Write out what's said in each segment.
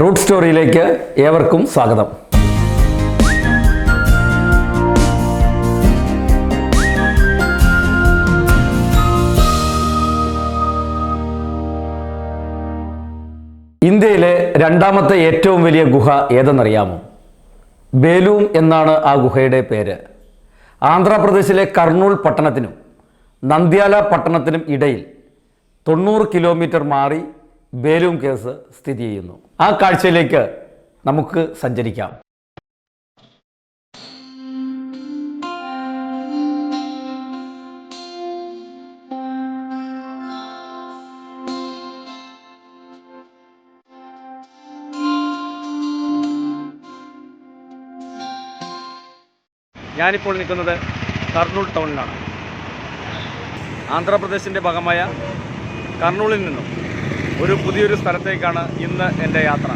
Root സ്റ്റോറിയിലേക്ക് ഏവർക്കും സ്വാഗതം. ഇന്ത്യയിലെ രണ്ടാമത്തെ ഏറ്റവും വലിയ ഗുഹ ഏതെന്നറിയാമോ? ബേലൂം എന്നാണ് ആ ഗുഹയുടെ പേര്. ആന്ധ്രാപ്രദേശിലെ കർണൂൾ പട്ടണത്തിനും നന്ദ്യാല പട്ടണത്തിനും ഇടയിൽ തൊണ്ണൂറ് കിലോമീറ്റർ മാറി ബേലൂം കേസ് സ്ഥിതി ചെയ്യുന്നു. ആ കാഴ്ചയിലേക്ക് നമുക്ക് സഞ്ചരിക്കാം. ഞാനിപ്പോൾ നിൽക്കുന്നത് കർണൂൾ ടൗണിലാണ്. ആന്ധ്രാപ്രദേശിന്റെ ഭാഗമായ കർണൂളിൽ നിന്നും. ഒരു പുതിയൊരു സ്ഥലത്തേക്കാണ് ഇന്ന് എന്റെ യാത്ര.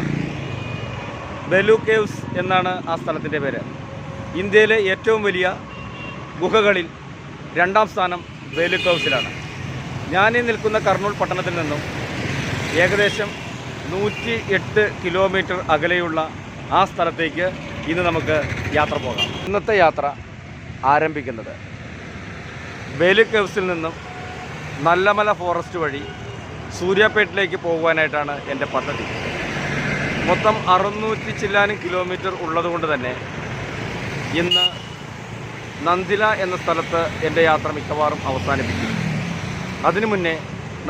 ബെലു കേവ്സ് എന്നാണ് ആ സ്ഥലത്തിന്റെ പേര്. ഇന്ത്യയിലെ ഏറ്റവും വലിയ ഗുഹകളിൽ രണ്ടാം സ്ഥാനം ബെലു കേവ്സിലാണ്. ഞാനീ നിൽക്കുന്ന കർണൂൾ പട്ടണത്തിൽ നിന്നും ഏകദേശം നൂറ്റി എട്ട് കിലോമീറ്റർ അകലെയുള്ള ആ സ്ഥലത്തേക്ക് ഇന്ന് നമുക്ക് യാത്ര പോകാം. ഇന്നത്തെ യാത്ര ആരംഭിക്കുന്നത് ബെലു കേവ്സിൽ നിന്നും നല്ലമല ഫോറസ്റ്റ് വഴി സൂര്യാപേട്ടിലേക്ക് പോകുവാനായിട്ടാണ് എന്റെ പദ്ധതി. മൊത്തം അറുന്നൂറ്റി ചില്ലാനും കിലോമീറ്റർ ഉള്ളതുകൊണ്ട് തന്നെ ഇന്ന് നന്ദില എന്ന സ്ഥലത്ത് എന്റെ യാത്ര മിക്കവാറും അവസാനിപ്പിക്കും. അതിനു മുന്നേ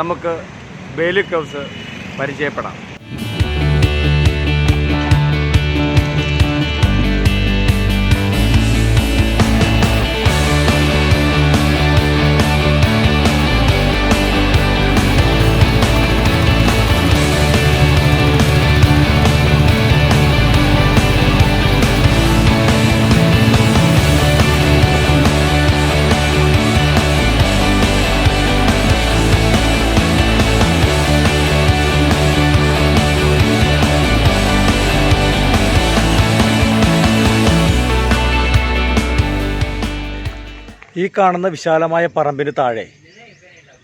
നമുക്ക് ബേലി പരിചയപ്പെടാം. ഈ കാണുന്ന വിശാലമായ പറമ്പിന് താഴെ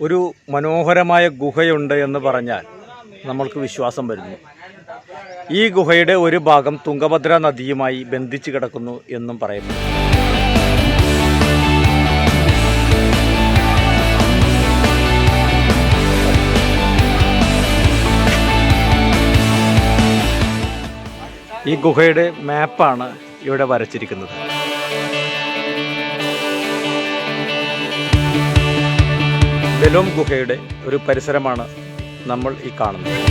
ഒരു മനോഹരമായ ഗുഹയുണ്ട് എന്ന് പറഞ്ഞാൽ നമ്മൾക്ക് വിശ്വാസം വരുന്നു. ഈ ഗുഹയുടെ ഒരു ഭാഗം തുങ്കഭദ്ര നദിയുമായി ബന്ധിച്ചു കിടക്കുന്നു എന്നും പറയുന്നു. ഈ ഗുഹയുടെ മാപ്പാണ് ഇവിടെ വരച്ചിരിക്കുന്നത്. ബെലോം ഗുഹയുടെ ഒരു പരിസരമാണ് നമ്മൾ ഈ കാണുന്നത്.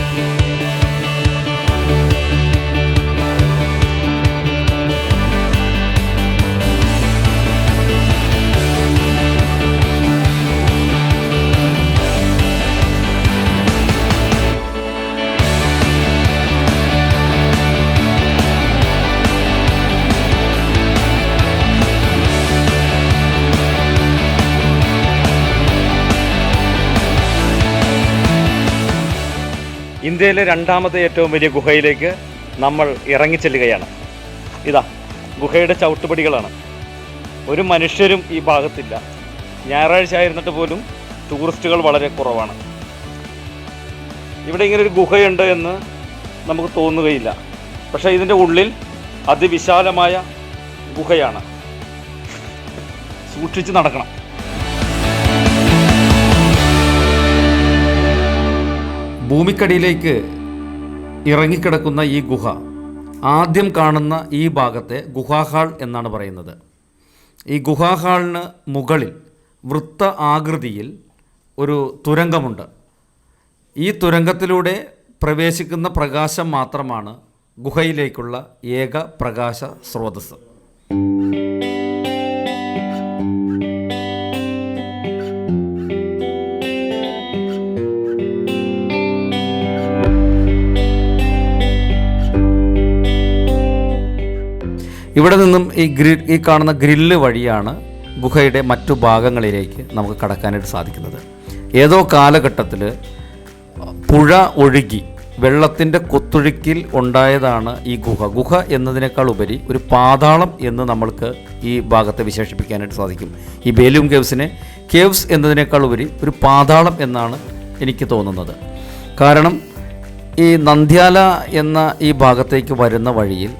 ഇന്ത്യയിലെ രണ്ടാമത്തെ ഏറ്റവും വലിയ ഗുഹയിലേക്ക് നമ്മൾ ഇറങ്ങിച്ചെല്ലുകയാണ്. ഇതാ ഗുഹയുടെ ചവിട്ടുപടികളാണ്. ഒരു മനുഷ്യരും ഈ ഭാഗത്തില്ല. ഞായറാഴ്ച ആയിരുന്നിട്ട് പോലും ടൂറിസ്റ്റുകൾ വളരെ കുറവാണ്. ഇവിടെ ഇങ്ങനെ ഒരു ഗുഹയുണ്ട് എന്ന് നമുക്ക് തോന്നുകയില്ല. പക്ഷേ ഇതിന്റെ ഉള്ളിൽ അതിവിശാലമായ ഗുഹയാണ്. സൂക്ഷിച്ച് നടക്കണം. ഭൂമിക്കടിയിലേക്ക് ഇറങ്ങിക്കിടക്കുന്ന ഈ ഗുഹ ആദ്യം കാണുന്ന ഈ ഭാഗത്തെ ഗുഹാഹാൾ എന്നാണ് പറയുന്നത്. ഈ ഗുഹാഹാളിന് മുകളിൽ വൃത്ത ആകൃതിയിൽ ഒരു തുരങ്കമുണ്ട്. ഈ തുരങ്കത്തിലൂടെ പ്രവേശിക്കുന്ന പ്രകാശം മാത്രമാണ് ഗുഹയിലേക്കുള്ള ഏക പ്രകാശ സ്രോതസ്സ്. ഇവിടെ നിന്നും ഈ ഗ്രി ഈ കാണുന്ന ഗ്രില്ല് വഴിയാണ് ഗുഹയുടെ മറ്റു ഭാഗങ്ങളിലേക്ക് നമുക്ക് കടക്കാനായിട്ട് സാധിക്കുന്നത്. ഏതോ കാലഘട്ടത്തിൽ പുഴ ഒഴുകി വെള്ളത്തിന്റെ കൊത്തൊഴുക്കിൽ ഉണ്ടായതാണ് ഈ ഗുഹ. ഗുഹ എന്നതിനേക്കാൾ ഉപരി ഒരു പാതാളം എന്ന് നമ്മൾക്ക് ഈ ഭാഗത്തെ വിശേഷിപ്പിക്കാനായിട്ട് സാധിക്കും. ഈ ബേലൂം കേവ്സിനെ കേവ്സ് എന്നതിനേക്കാൾ ഉപരി ഒരു പാതാളം എന്നാണ് എനിക്ക് തോന്നുന്നത്. കാരണം ഈ നന്ദ്യാല എന്ന ഈ ഭാഗത്തേക്ക് വരുന്ന വഴിയിൽ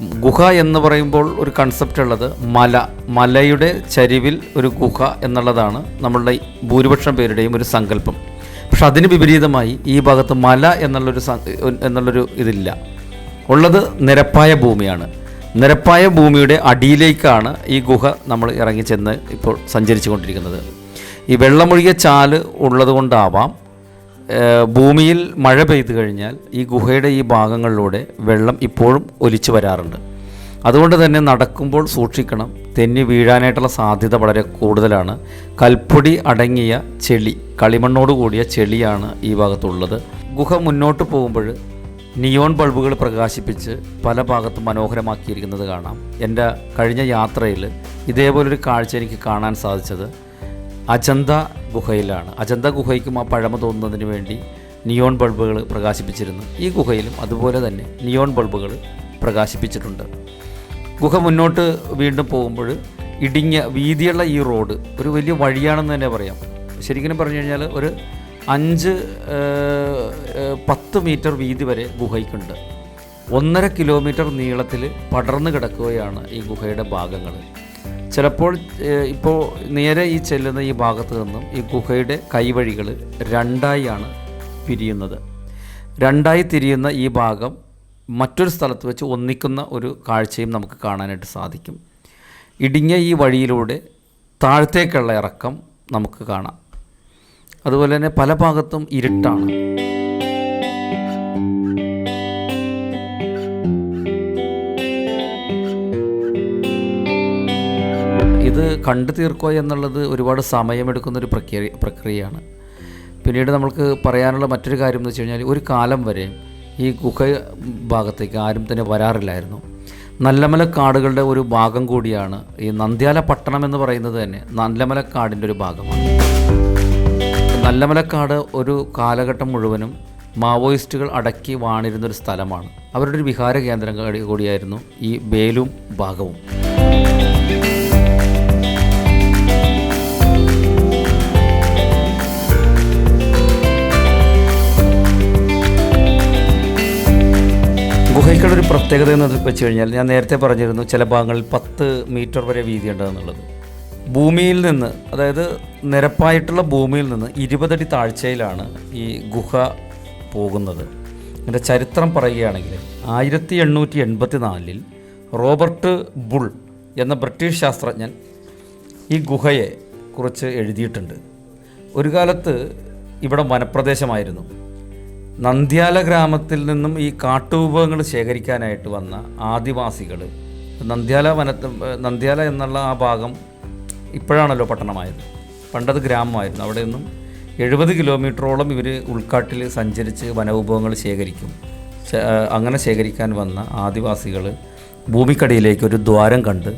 ഗുഹ എന്ന് പറയുമ്പോൾ ഒരു കൺസെപ്റ്റ് ഉള്ളത് മല. മലയുടെ ചരിവിൽ ഒരു ഗുഹ എന്നുള്ളതാണ് നമ്മളുടെ ഭൂരിപക്ഷം പേരുടെയും ഒരു സങ്കല്പം. പക്ഷെ അതിന് വിപരീതമായി ഈ ഭാഗത്ത് മല എന്നുള്ളൊരു എന്നുള്ളൊരു ഇതില്ല. ഉള്ളത് നിരപ്പായ ഭൂമിയാണ്. നിരപ്പായ ഭൂമിയുടെ അടിയിലേക്കാണ് ഈ ഗുഹ നമ്മൾ ഇറങ്ങി ചെന്ന് ഇപ്പോൾ സഞ്ചരിച്ചു കൊണ്ടിരിക്കുന്നത് ഈ വെള്ളമൊഴിയ ചാൽ ഉള്ളതുകൊണ്ടാവാം ഭൂമിയിൽ മഴ പെയ്തു കഴിഞ്ഞാൽ ഈ ഗുഹയുടെ ഈ ഭാഗങ്ങളിലൂടെ വെള്ളം ഇപ്പോഴും ഒലിച്ചു വരാറുണ്ട്. അതുകൊണ്ട് തന്നെ നടക്കുമ്പോൾ സൂക്ഷിക്കണം തെന്നി വീഴാനായിട്ടുള്ള സാധ്യത വളരെ കൂടുതലാണ്. കൽപ്പൊടി അടങ്ങിയ ചെളി കളിമണ്ണോട് കൂടിയ ചെളിയാണ് ഈ ഭാഗത്തുള്ളത്. ഗുഹ മുന്നോട്ട് പോകുമ്പോൾ നിയോൺ ബൾബുകൾ പ്രകാശിപ്പിച്ച് പല ഭാഗത്തും മനോഹരമാക്കിയിരിക്കുന്നത് കാണാം. എന്റെ കഴിഞ്ഞ യാത്രയിൽ ഇതേപോലൊരു കാഴ്ച എനിക്ക് കാണാൻ സാധിച്ചത് അജന്ത ഗുഹയിലാണ്. അജന്ത ഗുഹയ്ക്കും ആ പഴമ തോന്നുന്നതിന് വേണ്ടി നിയോൺ ബൾബുകൾ പ്രകാശിപ്പിച്ചിരുന്നു. ഈ ഗുഹയിലും അതുപോലെ തന്നെ നിയോൺ ബൾബുകൾ പ്രകാശിപ്പിച്ചിട്ടുണ്ട്. ഗുഹ മുന്നോട്ട് വീണ്ടും പോകുമ്പോൾ ഇടിഞ്ഞ വീതിയുള്ള ഈ റോഡ് ഒരു വലിയ വഴിയാണെന്ന് തന്നെ പറയാം. ശരിക്കും പറഞ്ഞു കഴിഞ്ഞാൽ ഒരു അഞ്ച് പത്ത് മീറ്റർ വീതി വരെ ഗുഹയ്ക്കുണ്ട്. ഒന്നര കിലോമീറ്റർ നീളത്തിൽ പടർന്നു കിടക്കുകയാണ് ഈ ഗുഹയുടെ ഭാഗങ്ങൾ. ചിലപ്പോൾ ഇപ്പോൾ നേരെ ഈ ചെല്ലുന്ന ഈ ഭാഗത്ത് നിന്നും ഈ ഗുഹയുടെ കൈവഴികൾ രണ്ടായാണ് പിരിയുന്നത്. രണ്ടായി തിരിയുന്ന ഈ ഭാഗം മറ്റൊരു സ്ഥലത്ത് വെച്ച് ഒന്നിക്കുന്ന ഒരു കാഴ്ചയും നമുക്ക് കാണാനായിട്ട് സാധിക്കും. ഇടുങ്ങിയ ഈ വഴിയിലൂടെ താഴത്തേക്കുള്ള ഇറക്കം നമുക്ക് കാണാം. അതുപോലെ തന്നെ പല ഭാഗത്തും ഇരുട്ടാണ്. കണ്ടു തീർക്കുക എന്നുള്ളത് ഒരുപാട് സമയമെടുക്കുന്ന ഒരു പ്രക്രിയ പ്രക്രിയയാണ്. പിന്നീട് നമ്മൾക്ക് പറയാനുള്ള മറ്റൊരു കാര്യം എന്ന് വെച്ച് കഴിഞ്ഞാൽ ഒരു കാലം വരെ ഈ ഗുഹ ഭാഗത്തേക്ക് ആരും തന്നെ വരാറില്ലായിരുന്നു. നല്ലമല കാടുകളുടെ ഒരു ഭാഗം കൂടിയാണ് ഈ നന്ദ്യാല പട്ടണം എന്ന് പറയുന്നത് തന്നെ നല്ലമല കാടിന്റെ ഒരു ഭാഗമാണ്. നല്ലമലക്കാട് ഒരു കാലഘട്ടം മുഴുവനും മാവോയിസ്റ്റുകൾ അടക്കി വാണിരുന്ന ഒരു സ്ഥലമാണ്. അവരുടെ ഒരു വിഹാര കേന്ദ്രം കൂടിയായിരുന്നു ഈ ബേലും ഭാഗവും. ഗുഹയ്ക്കുള്ള ഒരു പ്രത്യേകത എന്ന് വെച്ച് കഴിഞ്ഞാൽ ഞാൻ നേരത്തെ പറഞ്ഞിരുന്നു ചില ഭാഗങ്ങളിൽ പത്ത് മീറ്റർ വരെ വീതി ഉണ്ടെന്നുള്ളത് ഭൂമിയിൽ നിന്ന് അതായത് നിരപ്പായിട്ടുള്ള ഭൂമിയിൽ നിന്ന് ഇരുപതടി താഴ്ചയിലാണ് ഈ ഗുഹ പോകുന്നത്. എന്റെ ചരിത്രം പറയുകയാണെങ്കിൽ ആയിരത്തി എണ്ണൂറ്റി എൺപത്തി നാലിൽ റോബർട്ട് ബുൾ എന്ന ബ്രിട്ടീഷ് ശാസ്ത്രജ്ഞൻ ഈ ഗുഹയെ കുറിച്ച് എഴുതിയിട്ടുണ്ട്. ഒരു കാലത്ത് ഇവിടെ വനപ്രദേശമായിരുന്നു. നന്ദ്യാല ഗ്രാമത്തിൽ നിന്നും ഈ കാട്ടുവിഭവങ്ങൾ ശേഖരിക്കാനായിട്ട് വന്ന ആദിവാസികൾ നന്ദ്യാല വനത്ത് നന്ദ്യാല എന്നുള്ള ആ ഭാഗം ഇപ്പോഴാണല്ലോ പട്ടണമായത്. പണ്ടത് ഗ്രാമമായിരുന്നു. അവിടെ നിന്നും എഴുപത് കിലോമീറ്ററോളം ഇവർ ഉൾക്കാട്ടിൽ സഞ്ചരിച്ച് വനവിഭവങ്ങൾ ശേഖരിക്കും. അങ്ങനെ ശേഖരിക്കാൻ വന്ന ആദിവാസികൾ ഭൂമിക്കടിയിലേക്ക് ഒരു ദ്വാരം കണ്ട്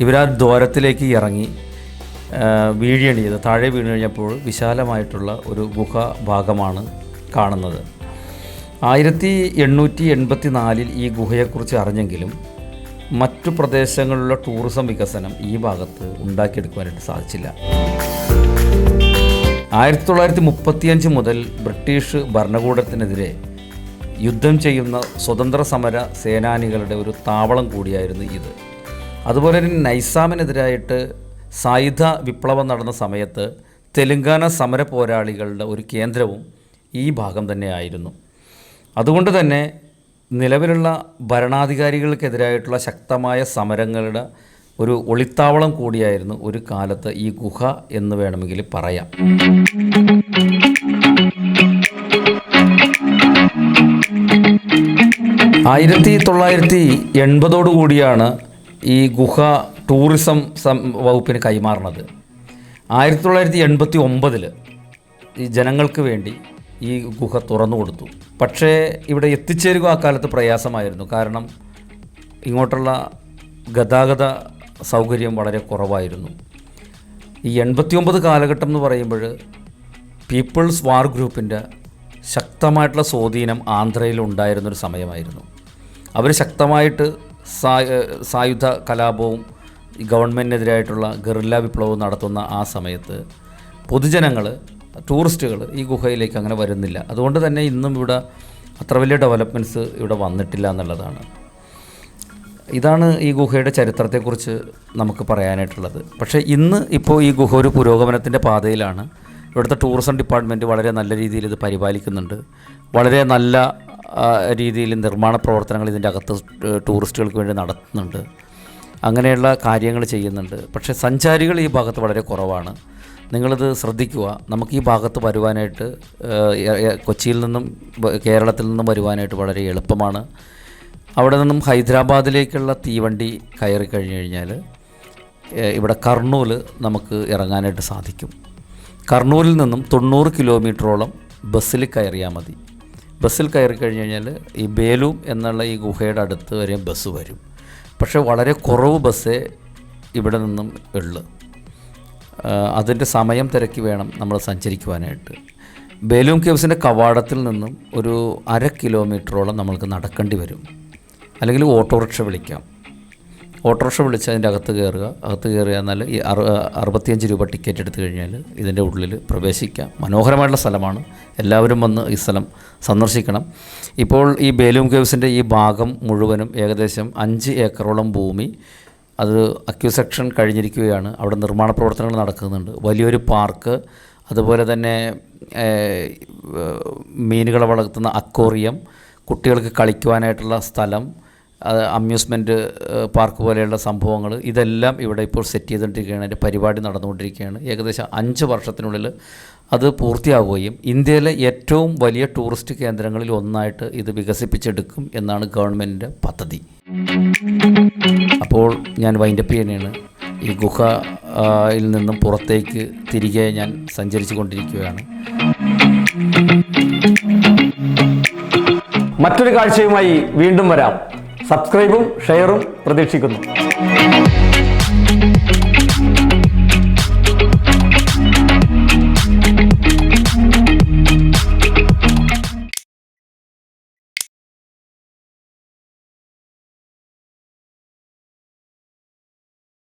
ഇവർ ആ ദ്വാരത്തിലേക്ക് ഇറങ്ങി വീഴിയണിയത് താഴെ വീണ് കഴിഞ്ഞപ്പോൾ വിശാലമായിട്ടുള്ള ഒരു ഗുഹ ഭാഗമാണ് കാണുന്നത്. ആയിരത്തി എണ്ണൂറ്റി എൺപത്തി നാലിൽ ഈ ഗുഹയെക്കുറിച്ച് അറിഞ്ഞെങ്കിലും മറ്റു പ്രദേശങ്ങളിലുള്ള ടൂറിസം വികസനം ഈ ഭാഗത്ത് ഉണ്ടാക്കിയെടുക്കുവാനായിട്ട് സാധിച്ചില്ല. ആയിരത്തി തൊള്ളായിരത്തി മുപ്പത്തിയഞ്ച് മുതൽ ബ്രിട്ടീഷ് ഭരണകൂടത്തിനെതിരെ യുദ്ധം ചെയ്യുന്ന സ്വതന്ത്ര സമര സേനാനികളുടെ ഒരു താവളം കൂടിയായിരുന്നു ഇത്. അതുപോലെ തന്നെ നൈസാമിനെതിരായിട്ട് സായുധ വിപ്ലവം നടന്ന സമയത്ത് തെലുങ്കാന സമര പോരാളികളുടെ ഒരു കേന്ദ്രവും ഈ ഭാഗം തന്നെയായിരുന്നു അതുകൊണ്ട് തന്നെ നിലവിലുള്ള ഭരണാധികാരികൾക്കെതിരായിട്ടുള്ള ശക്തമായ സമരങ്ങളുടെ ഒരു ഒളിത്താവളം കൂടിയായിരുന്നു ഒരു കാലത്ത് ഈ ഗുഹ എന്ന് വേണമെങ്കിൽ പറയാം. ആയിരത്തി തൊള്ളായിരത്തി എൺപതോടു കൂടിയാണ് ഈ ഗുഹ ടൂറിസം വകുപ്പിന് കൈമാറുന്നത്. ആയിരത്തി തൊള്ളായിരത്തി എൺപത്തി ഒമ്പതിൽ ഈ ജനങ്ങൾക്ക് വേണ്ടി ഈ ഗുഹ തുറന്നു കൊടുത്തു. പക്ഷേ ഇവിടെ എത്തിച്ചേരുക ആ കാലത്ത് പ്രയാസമായിരുന്നു. കാരണം ഇങ്ങോട്ടുള്ള ഗതാഗത സൗകര്യം വളരെ കുറവായിരുന്നു. ഈ എൺപത്തിയൊമ്പത് കാലഘട്ടം എന്ന് പറയുമ്പോൾ പീപ്പിൾസ് വാർ ഗ്രൂപ്പിന്റെ ശക്തമായിട്ടുള്ള സ്വാധീനം ആന്ധ്രയിൽ ഉണ്ടായിരുന്നൊരു സമയമായിരുന്നു. അവർ ശക്തമായിട്ട് സായുധ കലാപവും ഗവൺമെന്റിനെതിരായിട്ടുള്ള ഗറില്ല വിപ്ലവവും നടത്തുന്ന ആ സമയത്ത് പൊതുജനങ്ങൾ ടൂറിസ്റ്റുകൾ ഈ ഗുഹയിലേക്ക് അങ്ങനെ വരുന്നില്ല. അതുകൊണ്ട് തന്നെ ഇന്നും ഇവിടെ അത്ര വലിയ ഡെവലപ്മെന്റ്സ് ഇവിടെ വന്നിട്ടില്ല എന്നുള്ളതാണ്. ഇതാണ് ഈ ഗുഹയുടെ ചരിത്രത്തെക്കുറിച്ച് നമുക്ക് പറയാനായിട്ടുള്ളത്. പക്ഷേ ഇന്ന് ഇപ്പോൾ ഈ ഗുഹ ഒരു പുരോഗമനത്തിന്റെ പാതയിലാണ്. ഇവിടുത്തെ ടൂറിസം ഡിപ്പാർട്ട്മെന്റ് വളരെ നല്ല രീതിയിൽ ഇത് പരിപാലിക്കുന്നുണ്ട്. വളരെ നല്ല രീതിയിൽ നിർമ്മാണ പ്രവർത്തനങ്ങൾ ഇതിന്റെ അകത്ത് ടൂറിസ്റ്റുകൾക്ക് വേണ്ടി നടത്തുന്നുണ്ട്. അങ്ങനെയുള്ള കാര്യങ്ങൾ ചെയ്യുന്നുണ്ട്. പക്ഷേ സഞ്ചാരികൾ ഈ ഭാഗത്ത് വളരെ കുറവാണ്. നിങ്ങളിത് ശ്രദ്ധിക്കുക. നമുക്ക് ഈ ഭാഗത്ത് വരുവാനായിട്ട് കൊച്ചിയിൽ നിന്നും കേരളത്തിൽ നിന്നും വരുവാനായിട്ട് വളരെ എളുപ്പമാണ്. അവിടെ നിന്നും ഹൈദരാബാദിലേക്കുള്ള തീവണ്ടി കയറി കഴിഞ്ഞ് കഴിഞ്ഞാൽ ഇവിടെ കർണൂൽ നമുക്ക് ഇറങ്ങാനായിട്ട് സാധിക്കും. കർണൂലിൽ നിന്നും തൊണ്ണൂറ് കിലോമീറ്ററോളം ബസ്സിൽ കയറിയാൽ മതി. ബസ്സിൽ കയറി കഴിഞ്ഞ് കഴിഞ്ഞാൽ ഈ ബേലൂം എന്നുള്ള ഈ ഗുഹയുടെ അടുത്ത് വരെയും ബസ് വരും. പക്ഷേ വളരെ കുറവ് ബസ്സേ ഇവിടെ നിന്നും ഉള്ളു. അതിന്റെ സമയം തിരക്കി വേണം നമ്മൾ സഞ്ചരിക്കുവാനായിട്ട്. ബേലൂം കേവ്സിന്റെ കവാടത്തിൽ നിന്നും ഒരു അര കിലോമീറ്ററോളം നമ്മൾക്ക് നടക്കേണ്ടി വരും. അല്ലെങ്കിൽ ഓട്ടോറിക്ഷ വിളിക്കാം. ഓട്ടോറിക്ഷ വിളിച്ച് അതിന്റെ അകത്ത് കയറുക. അകത്ത് കയറുക എന്നാൽ ഈ അറു അറുപത്തിയഞ്ച് രൂപ ടിക്കറ്റ് എടുത്തു കഴിഞ്ഞാൽ ഇതിന്റെ ഉള്ളിൽ പ്രവേശിക്കാം. മനോഹരമായിട്ടുള്ള സ്ഥലമാണ്. എല്ലാവരും വന്ന് ഈ സ്ഥലം സന്ദർശിക്കണം. ഇപ്പോൾ ഈ ബേലൂം കേവ്സിന്റെ ഈ ഭാഗം മുഴുവനും ഏകദേശം അഞ്ച് ഏക്കറോളം ഭൂമി അത് അക്യൂസെക്ഷൻ കഴിഞ്ഞിരിക്കുകയാണ്. അവിടെ നിർമ്മാണ പ്രവർത്തനങ്ങൾ നടക്കുന്നുണ്ട്. വലിയൊരു പാർക്ക് അതുപോലെ തന്നെ മീനുകളെ വളർത്തുന്ന അക്വോറിയം കുട്ടികൾക്ക് കളിക്കുവാനായിട്ടുള്ള സ്ഥലം അമ്യൂസ്മെന്റ് പാർക്ക് പോലെയുള്ള സംഭവങ്ങൾ. ഇതെല്ലാം ഇവിടെ ഇപ്പോൾ സെറ്റ് ചെയ്തുകൊണ്ടിരിക്കുകയാണ്. അതിന്റെ പരിപാടി നടന്നുകൊണ്ടിരിക്കുകയാണ്. ഏകദേശം അഞ്ച് വർഷത്തിനുള്ളിൽ അത് പൂർത്തിയാവുകയും ഇന്ത്യയിലെ ഏറ്റവും വലിയ ടൂറിസ്റ്റ് കേന്ദ്രങ്ങളിൽ ഒന്നായിട്ട് ഇത് വികസിപ്പിച്ചെടുക്കും എന്നാണ് ഗവൺമെന്റിന്റെ പദ്ധതി. അപ്പോൾ ഞാൻ വൈൻഡപ്പ് ചെയ്യുന്നതാണ് ഈ ഗുഹയിൽ നിന്നും പുറത്തേക്ക് തിരികെ ഞാൻ സഞ്ചരിച്ചു കൊണ്ടിരിക്കുകയാണ്. മറ്റൊരു കാഴ്ചയുമായി വീണ്ടും വരാം. സബ്സ്ക്രൈബും ഷെയറും പ്രതീക്ഷിക്കുന്നു.